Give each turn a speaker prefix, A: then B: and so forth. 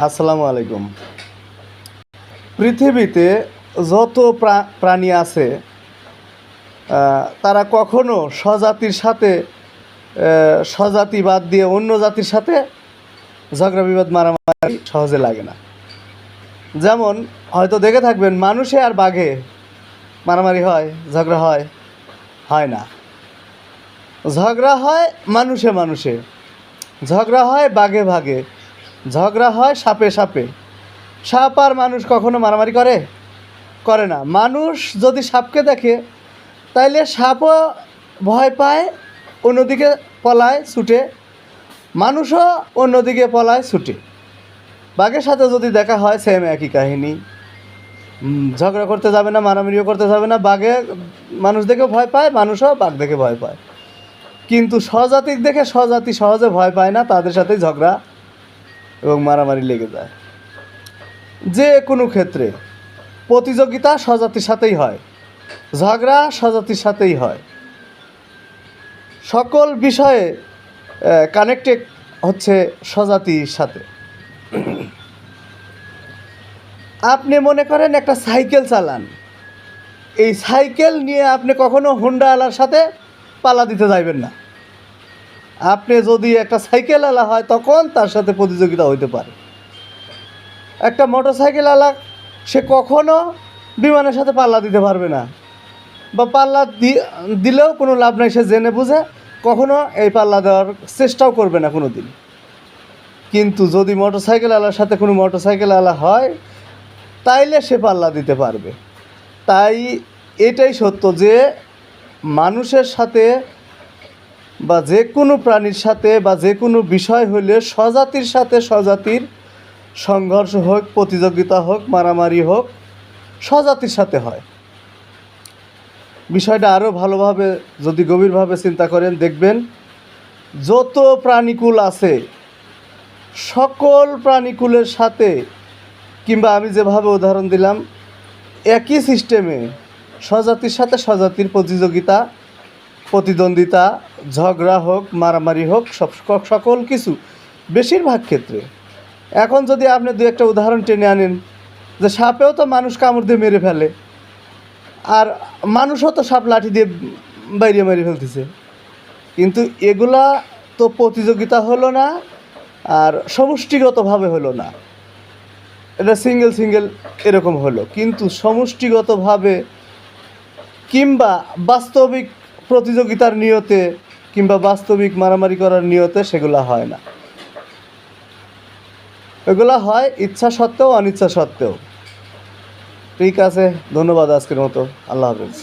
A: আসসালামু আলাইকুম। পৃথিবীতে যত প্রা- প্রাণী আছে তারা কখনো স্বজাতির সাথে স্বজাতি বাদ দিয়ে অন্য জাতির সাথে ঝগড়া বিবাদ মারামারি সহজে লাগে না। যেমন, হয়তো দেখে থাকবেন, মানুষে আর বাঘে মারামারি হয়, ঝগড়া হয় হয় না। ঝগড়া হয় মানুষে মানুষে, ঝগড়া হয় বাঘে ভাগে ঝগড়া হয় সাপে সাপে। সাপ আর মানুষ কখনো মারামারি করে? করে না। মানুষ যদি সাপকে দেখে, তাইলে সাপও ভয় পায়, অন্যদিকে পলায়, ছুটে। মানুষও অন্যদিকে পলায়, ছুটে। বাঘের সাথে যদি দেখা হয় সেম একই কাহিনী। ঝগড়া করতে যাবে না, মারামারিও করতে যাবে না। বাঘে মানুষ দেখে ভয় পায়, মানুষও বাঘ দেখে ভয় পায়। কিন্তু স্বজাতিক দেখে স্বজাতি সহজে ভয় পায় না, তাদের সাথেই ঝগড়া এবং মারামারি লেগে যায়। যে কোনো ক্ষেত্রে প্রতিযোগিতা স্বজাতির সাথেই হয়, ঝগড়া স্বজাতির সাথেই হয়। সকল বিষয়ে কানেক্টেড হচ্ছে স্বজাতির সাথে। আপনি মনে করেন একটা সাইকেল চালান। এই সাইকেল নিয়ে আপনি কখনো হোন্ডাওয়ালার সাথে পালা দিতে যাইবেন না। আপনি যদি একটা সাইকেল আলা হয়, তখন তার সাথে প্রতিযোগিতা হইতে পারে। একটা মোটর সাইকেল আলা, সে কখনো বিমানের সাথে পাল্লা দিতে পারবে না। বা পাল্লা দিলেও কোনো লাভ নাই, সে জেনে বুঝে, কখনো এই পাল্লা দেওয়ার চেষ্টাও করবে না কোনো দিন কিন্তু যদি মোটর সাইকেল আলার সাথে কোনো মোটর সাইকেল আলা হয়, তাইলে সে পাল্লা দিতে পারবে। তাই এটাই সত্য যে, মানুষের সাথে বা যে কোনো প্রাণীর সাথে বা যে কোনো বিষয় হলে স্বজাতির সাথে স্বজাতির সংঘর্ষ হোক, প্রতিযোগিতা হোক, মারামারি হোক, স্বজাতির সাথে হয়। বিষয়টা আরও ভালোভাবে যদি গভীরভাবে চিন্তা করেন, দেখবেন যত প্রাণীকুল আছে, সকল প্রাণীকুলের সাথে, কিংবা আমি যেভাবে উদাহরণ দিলাম, একই সিস্টেমে স্বজাতির সাথে স্বজাতির প্রতিযোগিতা প্রতিদ্বন্দ্বিতা, ঝগড়া হোক, মারামারি হোক, সব সকল কিছু বেশিরভাগ ক্ষেত্রে। এখন যদি আপনি দু একটা উদাহরণ টেনে আনেন, যে সাপেও তো মানুষ কামড় দিয়ে মেরে ফেলে, আর মানুষও তো সাপ লাঠি দিয়ে বাইরে মেরে ফেলতেছে। কিন্তু এগুলা তো প্রতিযোগিতা হলো না, আর সমষ্টিগতভাবে হলো না। এটা সিঙ্গেল সিঙ্গেল এরকম হলো। কিন্তু সমষ্টিগতভাবে কিংবা বাস্তবিক প্রতিযোগিতার নিয়তে কিংবা বাস্তবিক মারামারি করার নিয়তে সেগুলা হয় না। এগুলা হয় ইচ্ছা সত্ত্বেও, অনিচ্ছা সত্ত্বেও। ঠিক আছে, ধন্যবাদ আজকের মতো। আল্লাহ হাফেজ।